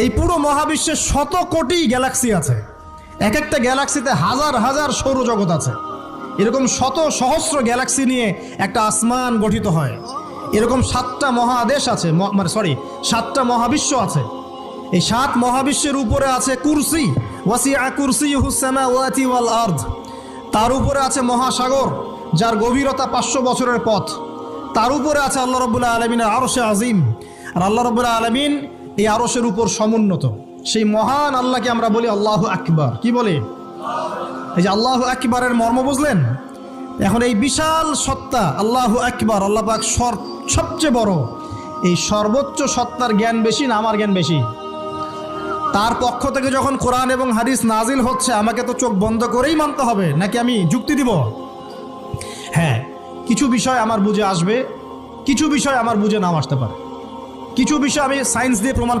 এই পুরো মহাবিশ্বে শত কোটি গ্যালাক্সি আছে। এক একটা গ্যালাক্সিতে হাজার হাজার সৌরজগৎ আছে। এরকম শত সহস্র গ্যালাক্সি নিয়ে একটা আসমান গঠিত হয়। এরকম সাতটা মহাদেশ আছে মানে সরি সাতটা মহাবিশ্ব আছে। এই সাত মহাবিশ্বের উপরে আছে কুরসি, ওয়াসিআ কুরসি হুসামা ওয়াতি ওয়াল আর্ধ তার উপরে আছে মহাসাগর, যার গভীরতা পাঁচশো বছরের পথ। তার উপরে আছে আল্লাহ রবুল্লাহ আলমিনের আরশে আজিম। আর আল্লাহ রবুল্লাহ আলমিন এই আরশের উপর সমুন্নত। সেই মহান আল্লাহকে আমরা বলি আল্লাহ আকবার। কি বলে? এই যে আল্লাহ আকবারের মর্ম বুঝলেন? এখন এই বিশাল সত্তা, আল্লাহ আকবার, আল্লাহ পাক সর সবচেয়ে বড়। এই সর্বোচ্চ সত্তার জ্ঞান বেশি না আমার জ্ঞান বেশি? তার পক্ষ থেকে যখন কোরআন এবং হাদিস নাজিল হচ্ছে, আমাকে তো চোখ বন্ধ করেই মানতে হবে। নাকি আমি যুক্তি দিব? হ্যাঁ কিছু বিষয় আমার বুঝে আসবে, কিছু বিষয় আমার বুঝে নাও আসতে পারে। কিছু বিষয় আমি সায়েন্স দিয়ে প্রমাণ